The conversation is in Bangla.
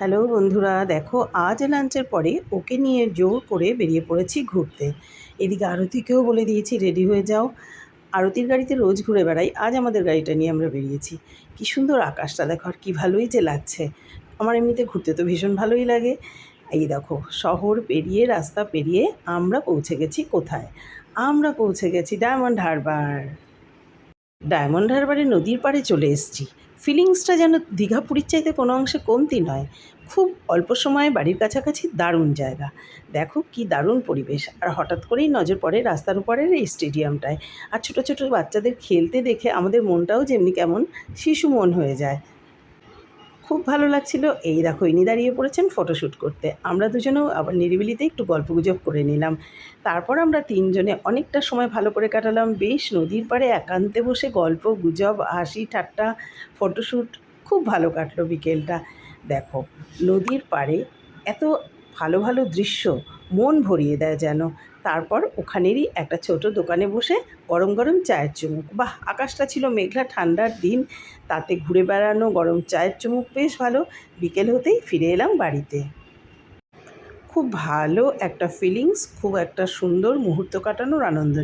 হ্যালো বন্ধুরা, দেখো আজ লাঞ্চের পরে ওকে নিয়ে জোর করে বেরিয়ে পড়েছি ঘুরতে। এদিকে আরতিকেও বলে দিয়েছি, রেডি হয়ে যাও। আরতির গাড়িতে রোজ ঘুরে বেড়াই, আজ আমাদের গাড়িটা নিয়ে আমরা বেরিয়েছি। কি সুন্দর আকাশটা, দেখো আর কী ভালোই যে লাগছে। আমার এমনিতে ঘুরতে তো ভীষণ ভালোই লাগে। এই দেখো, শহর পেরিয়ে, রাস্তা পেরিয়ে আমরা পৌঁছে গেছি কোথায়? আমরা পৌঁছে গেছি ডায়মন্ড হারবার। ডায়মন্ড হারবারে নদীর পাড়ে চলে এসেছি। ফিলিংসটা যেন দীঘা পুরীর চাইতে কোনো অংশে কমতি নয়। খুব অল্প সময়ে বাড়ির কাছাকাছি দারুণ জায়গা। দেখো কি দারুণ পরিবেশ। আর হঠাৎ করেই নজর পড়ে রাস্তার উপরের এই স্টেডিয়ামটায়। আর ছোটো ছোটো বাচ্চাদের খেলতে দেখে আমাদের মনটাও যেমনি কেমন শিশু মন হয়ে যায়। খুব ভালো লাগছিল। এই দেখো, ইনি দাঁড়িয়ে পড়েছেন ফটোশ্যুট করতে। আমরা দুজনেও আবার নিরিবিলিতে একটু গল্পগুজব করে নিলাম। তারপর আমরা তিনজনে অনেকটা সময় ভালো করে কাটালাম। বেশ নদীর পাড়ে একান্তে বসে গল্প, গুজব, হাসি, ঠাট্টা ফটোশ্যুট খুব ভালো কাটলো বিকেলটা। দেখো, নদীর পাড়ে এত ভালো ভালো দৃশ্য, মন ভরিয়ে দেয় যেন। তারপর ওখানেরই একটা ছোট দোকানে বসে গরম গরম চায়ের চুমুক। বাহ, আকাশটা ছিল মেঘলা, ঠান্ডার দিন। তাতে ঘুরে বেড়ানো গরম চায়ের চুমুক বেশ ভালো। বিকেল হতেই ফিরে এলাম বাড়িতে। খুব ভালো একটা ফিলিংস খুব একটা সুন্দর মুহূর্ত কাটানোর আনন্দ